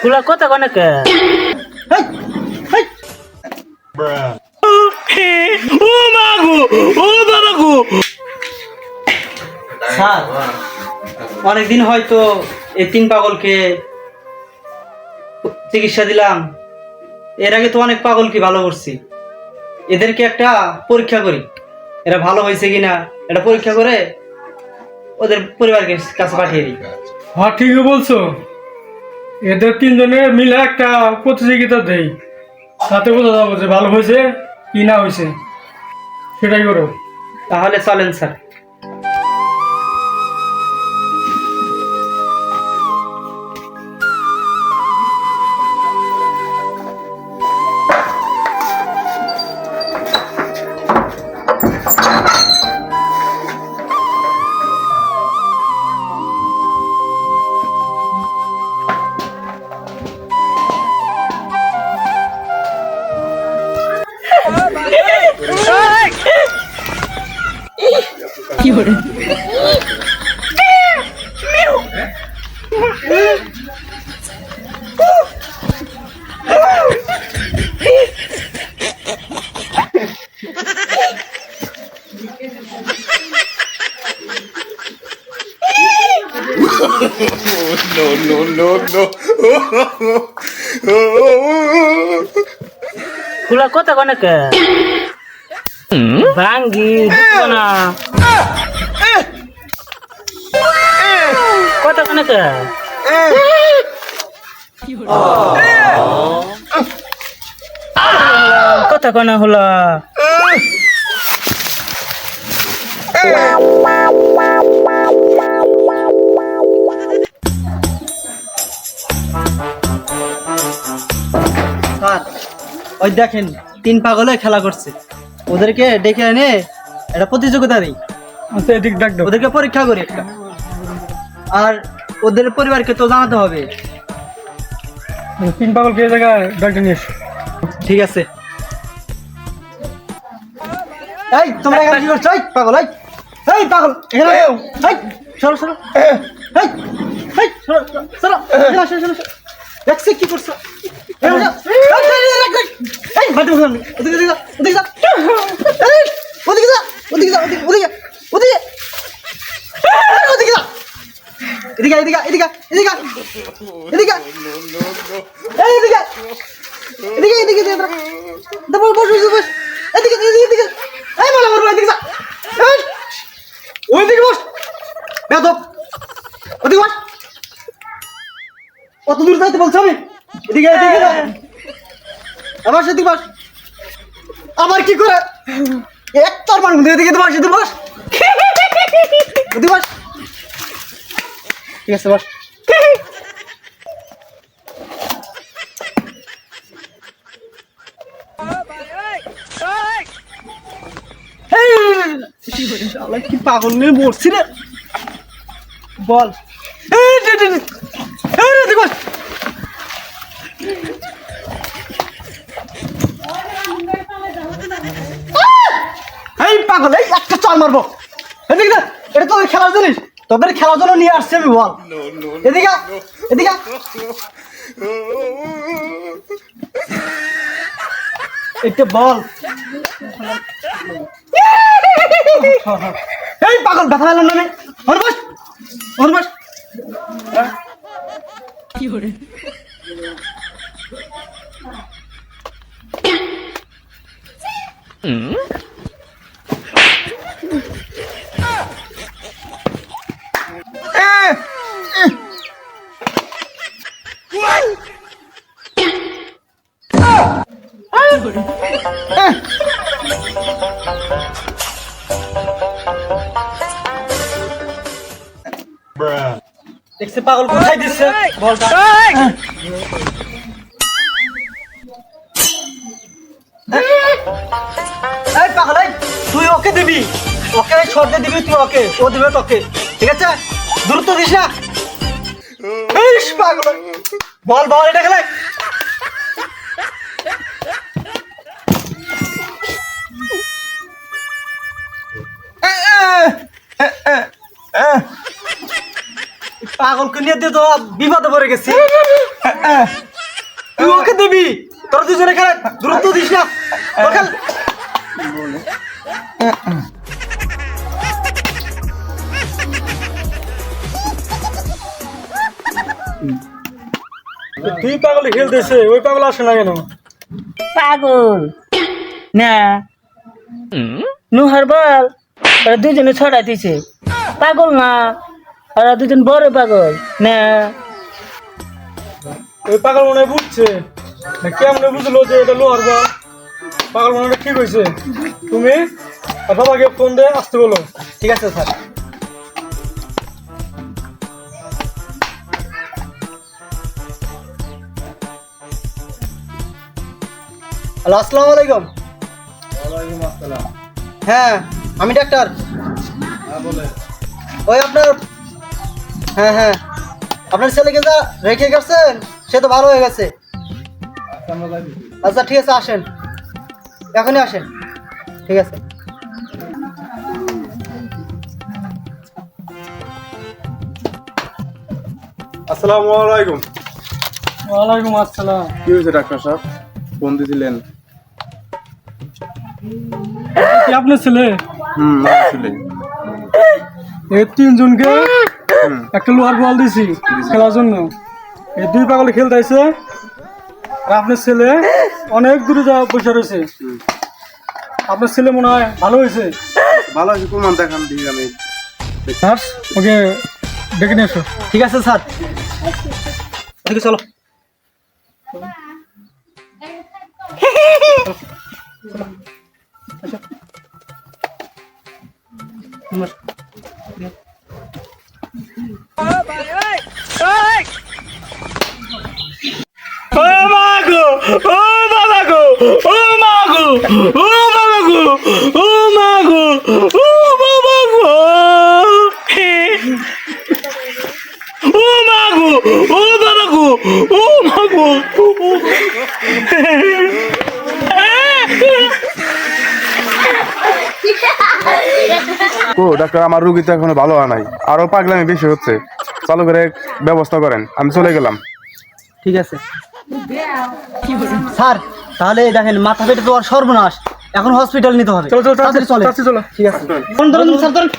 খুলা কথা কনকে ও মাগো ও বাবা গো। স্যার অনেকদিন হয়তো এই তিন পাগলকে চিকিৎসা দিলাম। এর আগে তো অনেক পাগলকে ভালো করছি এদেরকে একটা পরীক্ষা করি এরা ভালো হয়েছে কিনা এটা পরীক্ষা করে ওদের পরিবারকে কাছে পাঠিয়ে দিই। হ্যাঁ ঠিকই বলছো। এদের তিনজনের মিলে একটা প্রতিযোগিতা দেই। তাতে বোঝা যাব যে ভালো হয়েছে কি না হয়েছে। সেটাই করো। তাহলে চলেন, স্যার। খুলা কথা কনকে ভাঙ্গি ঢুকবো না কথা কনকে কথা কনা হলা? ওই দেখেন তিন পাগলে খেলা করছে। ওদেরকে ডেকে এনে একটা প্রতিযোগিতা দিই। আচ্ছা ওদেরকে পরীক্ষা করি একটা। আর ওদের পরিবারকে তো জানাতে হবে তিন পাগল কে জায়গায় নিয়ে এসো। ঠিক আছে এই তোমরা এখানে কি করছ এই পাগল এই এই পাগল এখানে। এই সরো সরো এই এই সরো সরো, সরো এখানে আসো, এখানে আসো। দেখছি কি করছ এই, এই, এই, এই, এই, এই, মাটি বসান। ওদিকে ওদিকে যা, ওদিকে যা। এই, ওদিকে যা, ওদিকে যা, ওদিকে, ওদিকে, ওদিকে। এই, ওদিকে যা। এদিকে এদিকে এদিকে এদিকে এদিকে এই এদিকে এদিকে এদিকে এদিকে বস বস বস এদিকে এদিকে এদিকে এই মালা মারবো এদিকে ওই দিকে বস। বেদব ওদিকে বস। কত দূর যাইতে বলছো আমি? এদিকে এদিকে আবার সেদিকে বস আবার কি করে? এক তোর মান এদিকে তো বস, এদিকে বস। ওদিকে বস। ঠিক আছে বস। কি পাগল নিয়ে মরছি রে। বল। এই, পাগল এই একটা চাল মারবো। এটা তোদের খেলার জিনিস। তোদের খেলার জন্য নিয়ে আসছে আমি বল। এদিকে এদিকে একটু বল। এই পাগল ব্যথা পেলাম না আমি। অনুবাস কি ওর দেখছে পাগল কোথায় দিচ্ছে বলটা এই! পাগল তুই ওকে দিবি। ওকে সরতে দিবি তুই ওকে ও দিবে তোকে। ঠিক আছে? দ্রুত দিস না। পাগল। বল বল এটা খেলে। পাগলকে নিয়ে দিয়ে তো বিপদে পড়ে গেছি তুই ওকে দিবি? তোর দুজনে খেলে দূরত্ব দিস না। তুই পাগল খেলতেছে ওই পাগল আসে না কেন? পাগল। না। নুহার বল দুজনে ছড়া দিছে পাগল না। ওরা দুজন বড় পাগল। না। ওই পাগল মনে বুঝছে। না কেমন বুঝলো যে এটা লোহার বল? পাগল মনে হয় ঠিক হয়েছে। তুমি আর বাবাকে ফোন দে আসতে বলো। ঠিক আছে স্যার। হ্যালো আসসালামু আলাইকুম। হ্যাঁ আমি ডাক্তার। ওই আপনার হ্যাঁ হ্যাঁ। আপনার ছেলেকে যা রেখে গেছেন সে তো ভালো হয়ে গেছে। আচ্ছা ঠিক আছে আসেন। এখনই আসেন। ঠিক আছে। আসসালামু আলাইকুম। ওয়ালাইকুম আসসালাম। কি হয়েছে ডাক্তার সাহেব? ফোন দিয়েছিলেন কি আপনার ছেলে? হুম আসলে এই তিনজনকে একটা লোহার বল দিছি খেলার জন্য। এই দুই পাগলে খেলতে আর আপনার ছেলে অনেক দূরে যাওয়া বসে রয়েছে। আপনার ছেলে মনে হয় ভালো হয়েছে? ভালো আছে প্রমাণ দেখান দিই আমি। নার্স ওকে ডেকে নিয়ে এসো ঠিক আছে স্যার। এদিকে চলো। ও ও ডাক্তার আমার রুগী তো এখনও ভালো হয় নাই। আরও পাগলামি বেশি হচ্ছে। চালু করে ব্যবস্থা করেন আমি চলে গেলাম। ঠিক আছে। স্যার তাহলে দেখেন মাথা পেটে তো আর সর্বনাশ। এখন হসপিটাল নিতে হবে। চলো চলো তাড়াতাড়ি চলে চলো। ঠিক আছে। ধরুন ধরুন স্যার ধরুন।